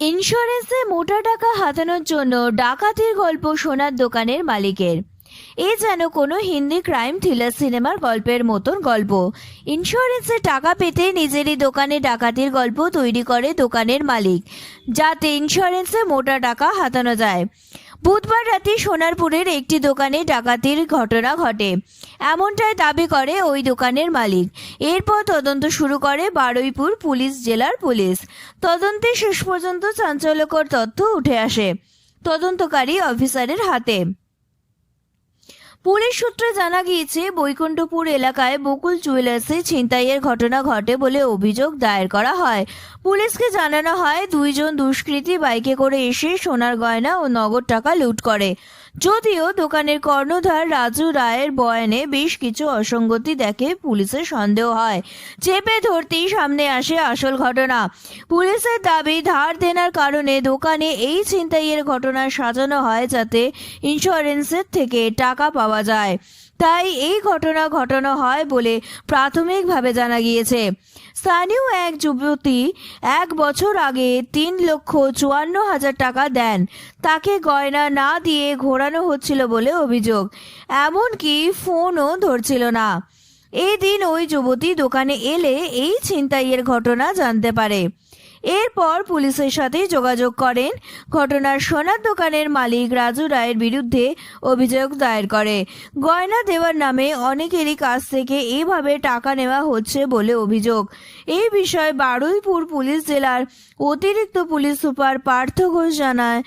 ইন্স্যুরেন্সে মোটা টাকা হাতানোর জন্য ডাকাতির গল্প সোনার দোকানের মালিকের। এ যেন কোনো হিন্দি ক্রাইম থ্রিলার সিনেমার গল্পের মতন গল্প। ইন্স্যুরেন্সে টাকা পেতে নিজেরই দোকানে ডাকাতির গল্প তৈরি করে দোকানের মালিক, যাতে ইন্স্যুরেন্সে মোটা টাকা হাতানো যায়। বুধবার রাতে সোনারপুরের একটি দোকানে ডাকাতির ঘটনা ঘটে। এমনটাই দাবি করে ওই দোকানের মালিক। এরপর তদন্ত শুরু করে বারুইপুর পুলিশ জেলার পুলিশ। তদন্তে শেষ পর্যন্ত চাঞ্চল্যকর তথ্য উঠে আসে। তদন্তকারী অফিসারের হাতে। পুলিশ সূত্রে জানা গিয়েছে, বৈকুণ্ঠপুর এলাকায় বকুল জুয়েলার্সে ছিনতাইয়ের ঘটনা ঘটে বলে অভিযোগ দায়ের করা হয়। পুলিশকে জানানো হয়, দুইজন দুষ্কৃতী বাইকে করে এসে সোনার গয়না ও নগদ টাকা লুট করে। যদিও দোকানের কর্ণধার রাজু রায়ের বয়ানে বেশ কিছু অসঙ্গতি দেখে পুলিশের সন্দেহ হয়। চেপে ধরতেই সামনে আসে আসল ঘটনা। পুলিশের দাবি, ধার দেনার কারণে দোকানে এই ছিনতাইয়ের ঘটনা সাজানো হয় যাতে ইন্স্যুরেন্সের থেকে টাকা পাওয়া যায়। তাই এই ঘটনা ঘটানো হয় বলে প্রাথমিকভাবে জানা গিয়েছে। স্থানীয় এক যুবতী এক বছর আগে তিন লক্ষ চুয়ান্ন হাজার টাকা দেন। তাকে গয়না না দিয়ে ঘোরানো হচ্ছিল বলে অভিযোগ। এমনকি ফোনও ধরছিল না। এই দিন ওই যুবতী দোকানে এলে এই ছিনতাইয়ের ঘটনা জানতে পারে। এরপর পুলিশের সাথে যোগাযোগ করেন। ঘটনার সোনার দোকানের মালিক রাজু রায়ের বিরুদ্ধে অভিযোগ দায়ের করে। গয়না দেওয়ার নামে অনেকেরই কাছ থেকে এইভাবে টাকা নেওয়া হচ্ছে বলে অভিযোগ। এই বিষয়ে বারুইপুর পুলিশ জেলার অতিরিক্ত পুলিশ সুপার পার্থ ঘোষ জানায়,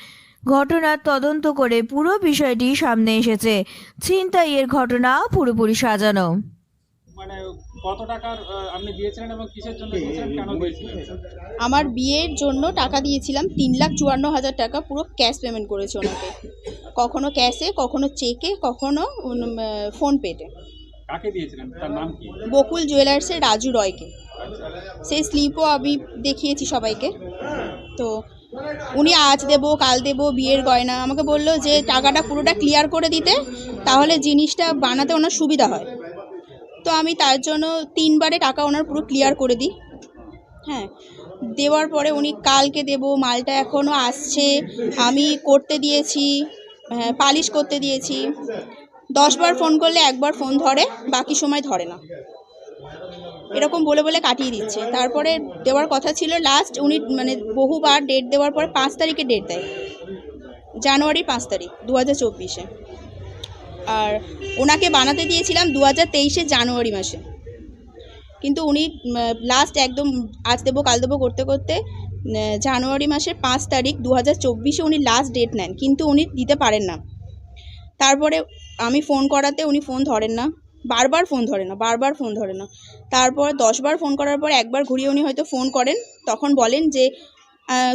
ঘটনার তদন্ত করে পুরো বিষয়টি সামনে এসেছে। ছিনতাইয়ের ঘটনা পুরোপুরি সাজানো। কত টাকার আপনি দিয়েছিলেন এবং কিসের জন্য দিয়েছিলেন? কেন দিয়েছিলেন? আমার বিয়ের জন্য টাকা দিয়েছিলাম তিন লাখ চুয়ান্ন হাজার টাকা পুরো ক্যাশ পেমেন্ট করেছে ওনাকে। কখনো ক্যাশে কখনো চেকে কখনো ফোন পেতে। কাকে দিয়েছিলেন? তার নাম কি? বকুল জুয়েলার্সের রাজু রয়কে। আচ্ছা। সেই স্লিপও আমি দেখিয়েছি সবাইকে। তো উনি আজ দেবো কাল দেবো বিয়ের গয়না। আমাকে বলল যে টাকাটা পুরোটা ক্লিয়ার করে দিতে তাহলে জিনিসটা বানাতে ওনার সুবিধা হয়। তো আমি তার জন্য তিনবারে টাকা ওনার পুরো ক্লিয়ার করে দিই। হ্যাঁ দেওয়ার পরে উনি কালকে দেব মালটা এখনও আসছে আমি করতে দিয়েছি হ্যাঁ, পালিশ করতে দিয়েছি। দশবার ফোন করলে একবার ফোন ধরে বাকি সময় ধরে না। এরকম বলে বলে কাটিয়ে দিচ্ছে। তারপরে দেওয়ার কথা ছিল লাস্ট উনি মানে বহুবার ডেট দেওয়ার পরে পাঁচ তারিখে ডেট দেয়। জানুয়ারি পাঁচ তারিখ দু হাজার চব্বিশে। আর ওনাকে বানাতে দিয়েছিলাম দু হাজার জানুয়ারি মাসে। কিন্তু উনি লাস্ট একদম আজ দেবো, কাল দেবো করতে করতে জানুয়ারি মাসের পাঁচ তারিখ দু হাজার উনি লাস্ট ডেট নেন, কিন্তু উনি দিতে পারেন না। তারপরে আমি ফোন করাতে উনি ফোন ধরেন না, বারবার ফোন ধরে না, বারবার ফোন ধরে না। তারপর দশবার ফোন করার পর একবার ঘুরিয়ে উনি হয়তো ফোন করেন, তখন বলেন যে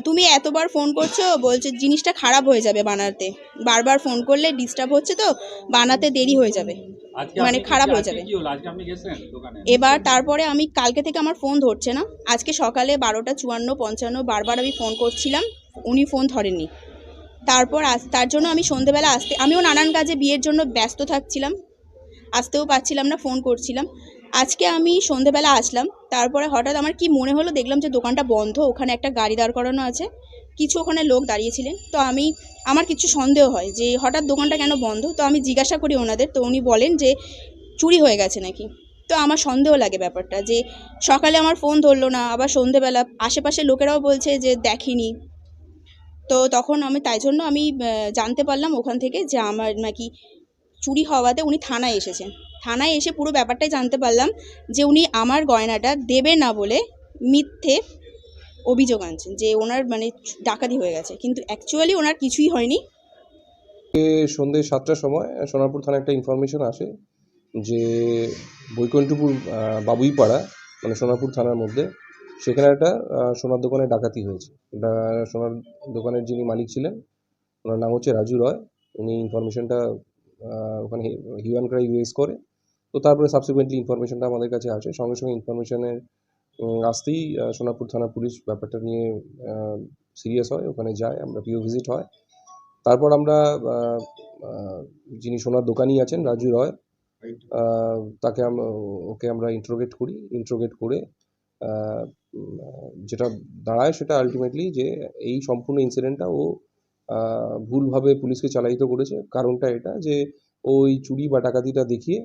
তুমি এতবার ফোন করছ বলছে জিনিসটা খারাপ হয়ে যাবে বানাতে। বারবার ফোন করলে ডিস্টার্ব হচ্ছে তো বানাতে দেরি হয়ে যাবে। মানে খারাপ হয়ে যাবে। এবার তারপরে আমি কালকে থেকে আমার ফোন ধরছে না। আজকে সকালে বারোটা চুয়ান্ন পঞ্চান্ন বারবার আমি ফোন করছিলাম উনি ফোন ধরেননি। তারপর আজ তার জন্য আমি সন্ধেবেলা আসতে আমিও নানান কাজে বিয়ের জন্য ব্যস্ত থাকছিলাম। আসতেও পারছিলাম না ফোন করছিলাম। আজকে আমি সন্ধেবেলা আসলাম, তারপরে হঠাৎ আমার কি মনে হলো দেখলাম যে দোকানটা বন্ধ, ওখানে একটা গাড়ি দাঁড় করানো আছে, কিছু ওখানে লোক দাঁড়িয়েছিলেন। তো আমি, আমার কিছু সন্দেহ হয় যে হঠাৎ দোকানটা কেন বন্ধ? তো আমি জিজ্ঞাসা করি ওনাদের, তো উনি বলেন যে চুরি হয়ে গেছে নাকি। তো আমার সন্দেহ লাগে ব্যাপারটা যে সকালে আমার ফোন ধরলো না, আবার সন্ধেবেলা আশেপাশে লোকেরাও বলছে যে দেখিনি। তো তখন আমি, তাই জন্য আমি জানতে পারলাম ওখান থেকে যে আমার নাকি চুরি হওয়াতে উনি থানায় এসেছেন। থানায় এসে পুরো ব্যাপারটাই জানতে পারলাম যে উনি আমার গয়নাটা দেবে না বলে মিথ্যে অভিযোগ আনছেন, যে ওনার মানে ডাকাতি হয়ে গেছে। কিন্তু অ্যাকচুয়ালি ওনার কিছুই হয়নি। এ সন্ধ্যে সাতটার সময় সোনারপুর থানায় একটা ইনফরমেশন আসে যে বৈকুণ্ঠপুর বাবুইপাড়া মানে সোনারপুর থানার মধ্যে সেখানে একটা সোনার দোকানে ডাকাতি হয়েছে। সোনার দোকানের যিনি মালিক ছিলেন, ওনার নাম হচ্ছে রাজু রয়। উনি ইনফরমেশনটা ওখানে হিউম্যান ক্রাই ইউএস করে। তো তারপরে সাবসিকুয়েন্টলি ইনফরমেশনটা আমাদের কাছে আসে। সঙ্গে সঙ্গে ইনফরমেশনের আসতেই সোনাপুর থানা পুলিশ ব্যাপারটা নিয়ে সিরিয়াস হয়, ওখানে যায়, আমরা পিও ভিজিট হয়। তারপর আমরা যিনি সোনার দোকানি আছেন, রাজু রয় তাকে ওকে আমরা ইন্ট্রোগেট করি। ইন্ট্রোগেট করে যেটা দাঁড়ায় সেটা আলটিমেটলি যে এই সম্পূর্ণ ইনসিডেন্টটা ও ভুলভাবে পুলিশকে চালায়িত করেছে। কারণটা এটা যে, ওই চুরি বা ডাকাতিটা দেখিয়ে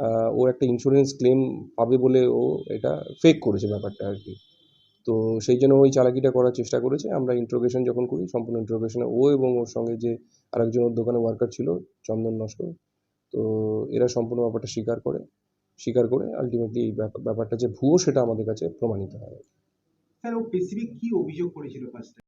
আহ, ও একটা ইন্স্যুরেন্স ক্লেম পাবে বলে ও এটা ফেক করেছে ব্যাপারটা আর কি। তো সেই জন্য ওই চালাকিটা করার চেষ্টা করেছে। আমরা ইন্ট্রোগেশন যখন করি সম্পূর্ণ ইন্ট্রোগেশনে ও এবং ওর সঙ্গে যে আরেকজন ওর দোকানে ওয়ার্কার ছিল চন্দন নস্কর তো এরা সম্পূর্ণ ব্যাপারটা স্বীকার করে স্বীকার করে আলটিমেটলি এই ব্যাপার- ব্যাপারটা যে ভুয়ো সেটা আমাদের কাছে প্রমাণিত হয়। স্যার ও স্পেসিফিক কি অভিযোগ করেছিল ফার্স্টে